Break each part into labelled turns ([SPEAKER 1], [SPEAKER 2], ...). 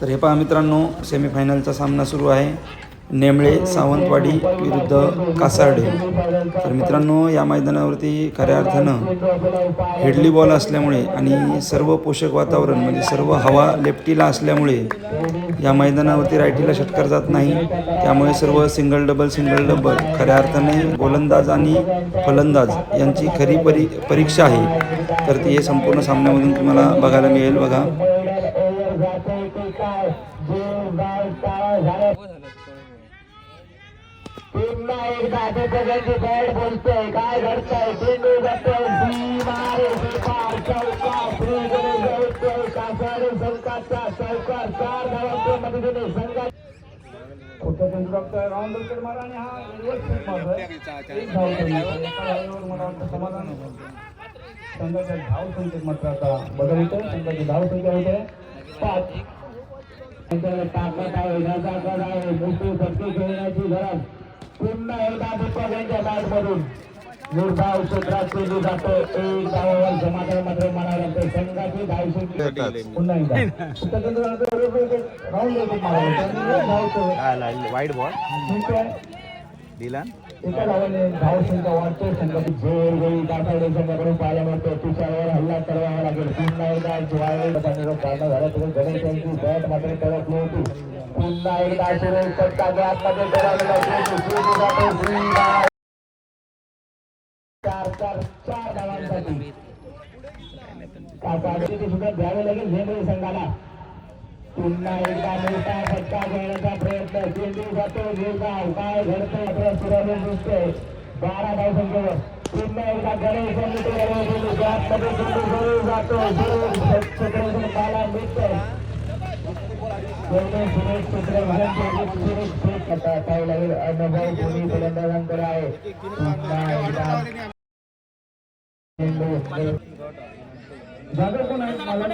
[SPEAKER 1] तर हे पहा मित्रांनो सेमीफायनलचा सामना सुरू आहे. नेमळे सावंतवाडी विरुद्ध कासार्डे. तर मित्रांनो या मैदानावरती खऱ्या अर्थानं हेडली बॉल असल्यामुळे आणि सर्व पोषक वातावरण म्हणजे सर्व हवा लेफ्टीला असल्यामुळे या मैदानावरती रायटीला षटकार जात नाही. त्यामुळे सर्व सिंगल डबल सिंगल डबल खऱ्या अर्थाने गोलंदाज आणि फलंदाज यांची खरी परी परीक्षा आहे. तर ती हे संपूर्ण सामन्यामधून तुम्हाला बघायला मिळेल बघा.
[SPEAKER 2] पुन्हा एकदा सगळ्यांची बॅट बोलतोय काय घडतंय चेंडू जातोय सीमार सीमार चौकार श्री गणेश जाऊतोय कासारे संघाचा चौकार चार धावांच्या मदतीने संघात पुढचा चेंडू टाकतोय राऊंड विकेट मारा आणि हा। व्यवस्थित मारतोय एक धाव. मला वाटतं समाधान आहे. संघाच्या धाव संख्येत मात्र आता। बदल होतोय संघाची धाव संख्या होते पाच। ताकद आहे रजाकड आहे. मोठी शक्ती खेळण्याची गरज. पुन्हा एकदा दीपक यांच्या बॅट मधून निर्धाव क्षेत्रात केली जाते. एक धावावर समाधान मात्र म्हणावं लागते संघाची पुन्हा एकदा. राऊंड
[SPEAKER 3] वाईट बॉल दिला
[SPEAKER 2] एका धावाने धाव संख्या वाढते संघाची जोर गोळी काठाडे संघाकडून पाहायला मिळतो तुषारावर हल्ला करावा लागेल. पुन्हा एकदा ज्वाळे निरोप काढणं झाला. तरी गणेश यांची बॅट मात्र कडकली होती. पुन्हा एकदा सुरेश सत्ता गॅपमध्ये करावलेला चार चार चार धावांसाठी. सुद्धा द्यावे लागेल. हे संघाला. पुन्हा एकदा मोठा फटका घेण्याचा प्रयत्न चेंडू जातो गिरगाव काय घडतं आपल्या सुराने दिसते बारा धाव संख्येवर पुन्हा एकदा गणेश चेंडू जातो सुरेश बाला मिळते सुरेश सुरेश काय लागेल अनुभव कोणी आहे जागा कोण आहे? मला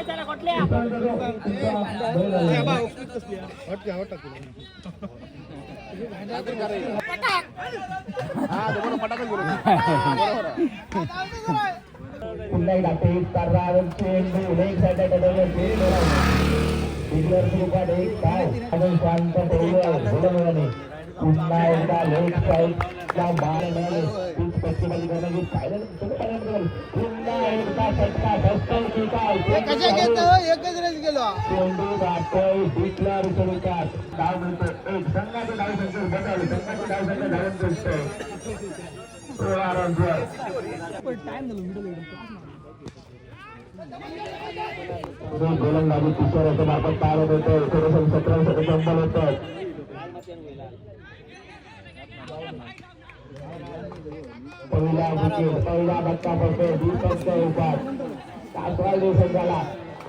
[SPEAKER 2] पुन्हा तेज करणार चेंडू लेग साईड बिगर सुरुवात एक काय अजून शांत बोलवणे पुन्हा एकदा लेग साईडला बाहेर मिळाले तीस पश्चिमाची फायनल पुन्हा एकदा फटका
[SPEAKER 4] एकच रेस गेलो
[SPEAKER 2] चेंडू डिक्लेअर एक संघाचं दिसतोय सोळा रनवर गोलंदाजी तिसऱ्याच्या मार्फत पार होतोय थोडंसं सतरासाठी संपल होतं पहिला विकेट पहिला धक्का दीपकच्या उपात कासवाल संघाला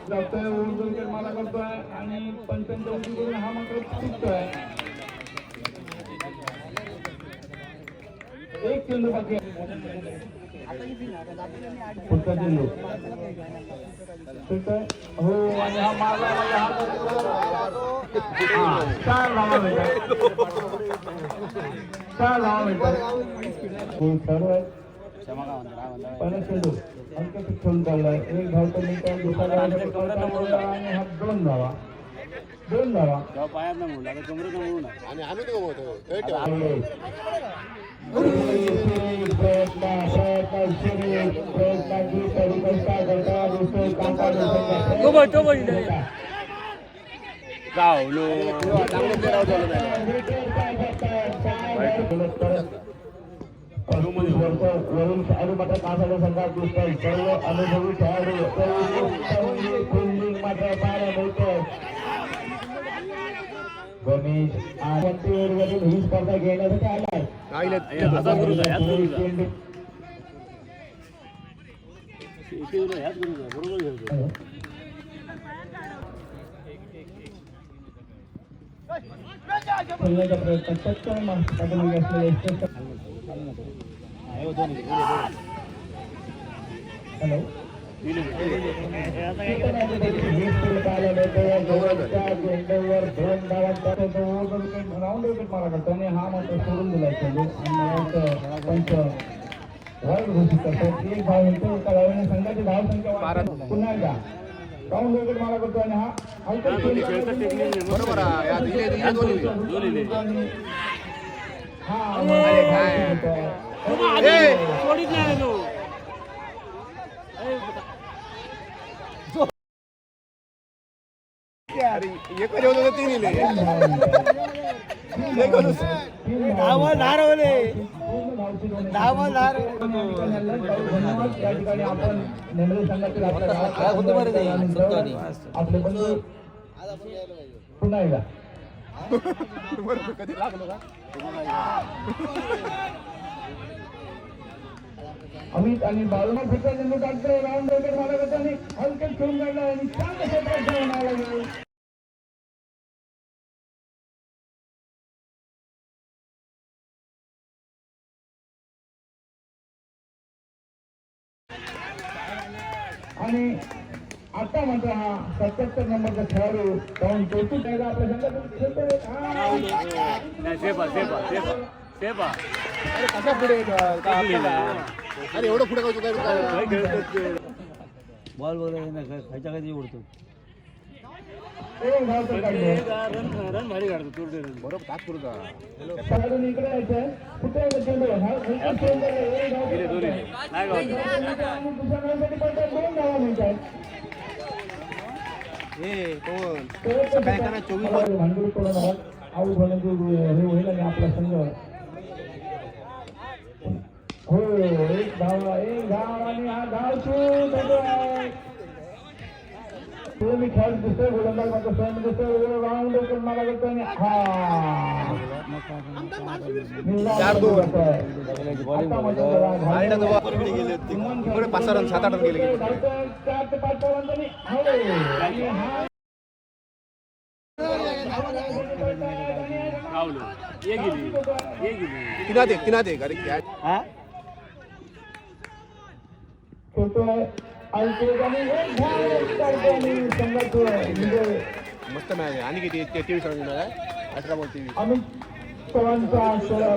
[SPEAKER 2] डॉक्टर उर्दुलकर मला करतोय आणि पंचांच्या उंचीवरून हा मात्र चुकतोय. एक चेंडू बाकी. पुढचा चेंडू. ठीक आहे हो आणि हा मारला म्हणजे हा चार धावा मिळतात. चार धावा मिळतात. हो, सर्व आहे. पहिला चेंडू अंकित खेळून चाललाय. एक धाव तर दुसरा मोडला आणि हा दोन धावा. दोन धावा.
[SPEAKER 4] आणि आम्ही.
[SPEAKER 2] प्रयत्न प्रयत्न वरून खेळाडू मात्र कासाला संघात दिसतोय सर्व अनुभवी खेळाडू मात्र पाहायला मिळतोय गणेश वरील ही स्पर्धा घेण्यासाठी आलाय चेंडू पहिल्याच्या प्रयत्न पटकन पाठीमागे असलेले हॅलो राऊंड विकेट मारा करतो आणि हा मात्र सोडून दिलाय पंच वाईट घोषित एक धाव येतो. एका धावेने संघाची पुन्हा एकदा. राऊंड विकेट मारा करतो आणि हा
[SPEAKER 4] बरोबर.
[SPEAKER 3] हा
[SPEAKER 4] तीन
[SPEAKER 5] धारवले.
[SPEAKER 3] पुन्हा एकदा
[SPEAKER 4] कधी लागलो का
[SPEAKER 3] अमित आणि बालमा फिटला टाकतोय राऊंड विकेट मारत होता खेळून काढला आणि छान क्षेत्रात आणि आता मात्र हा सत्याहत्तर नंबरचा खेळाडू जाऊन चौथी एकदा आपल्या. हा.
[SPEAKER 4] पुढे? अरे एवढं पुढे काय काय
[SPEAKER 5] बॉल वगैरे खायच्या खायची उडतो. रन रन भारी काढतो
[SPEAKER 4] बरोबर
[SPEAKER 3] खेळाडूने इकडे हे
[SPEAKER 4] कोण
[SPEAKER 3] सकाळी त्यांना चोवीस भांडवल करून आहोत आऊट होण्याचे हे होईल आणि आपला संघ हो एक धाव एक धाव आणि हा धाव शूट होतोय. तुम्ही खेळ दुसरे गोलंदाज मात्र स्वयं दुसरे राऊंड करून मला करतो आणि
[SPEAKER 4] चार दोन. गेले ते. पाच रन सात आठ रन गेले.
[SPEAKER 3] चार ते पाच रन
[SPEAKER 4] किनात एक किनात एक अरे काय मस्त मॅच आहे. आणि किती? तेवीस रन अठरा बॉल तेवीस
[SPEAKER 3] अमित चव्हाणचा